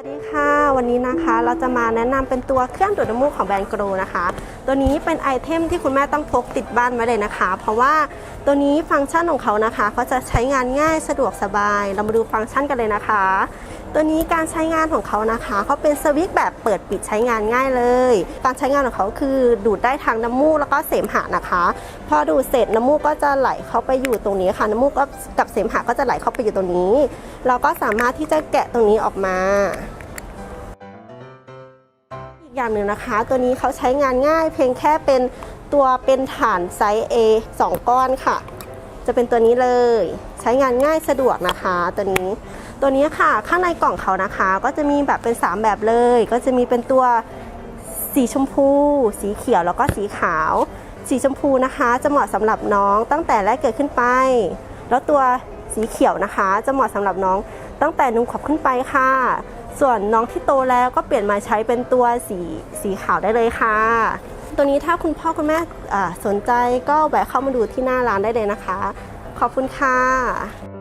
สวัสดีค่ะ วันนี้นะคะ เราจะมาแนะนำเป็นตัวเครื่องดูดน้ำมูกของแบรนด์โกรนะคะ ตัวนี้เป็นไอเทมที่คุณแม่ต้องพกติดบ้านไว้เลยนะคะ เพราะว่าตัวนี้ฟังก์ชันของเขานะคะเขาจะใช้งานง่ายสะดวกสบาย เรามาดูฟังก์ชันกันเลยนะคะ ตัวนี้การใช้งานของเขานะคะเขาเป็นสวิตช์แบบเปิดปิดใช้งานง่ายเลย การใช้งานของเขาคือดูดได้ทางน้ำมูกแล้วก็เสมหะนะคะ พอดูดเสร็จน้ำมูกก็จะไหลเข้าไปอยู่ตรงนี้ค่ะ น้ำมูกก็กับเสมหะก็จะไหลเข้าไปอยู่ตรงนี้ เราก็สามารถที่จะแกะตรงนี้ออกมา อีกอย่างหนึ่งนะคะ ตัวนี้เขาใช้งานง่าย เพียงแค่เป็นตัวเป็นฐานไซส์ A 2 ก้อนค่ะ จะเป็นตัวนี้เลย ใช้งานง่ายสะดวกนะคะ ตัวนี้ ตัวนี้ค่ะข้างในกล่องเขานะคะ ก็จะมีแบบเป็น 3 แบบเลย ก็จะมีเป็นตัวสีชมพู สีเขียวแล้วก็สีขาว สีชมพูนะคะ จะเหมาะสำหรับน้องตั้งแต่แรกเกิดขึ้นไป แล้วตัวสีเขียวนะคะ จะเหมาะสำหรับน้อง ตั้งแต่นุ่งขอบขึ้นไปค่ะ ส่วนน้องที่โตแล้วก็เปลี่ยนมาใช้เป็นตัวสีสีขาวได้เลยค่ะ ตัวนี้ถ้าคุณพ่อคุณแม่สนใจก็แวะเข้ามาดูที่หน้าร้านได้เลยนะคะ ขอบคุณค่ะ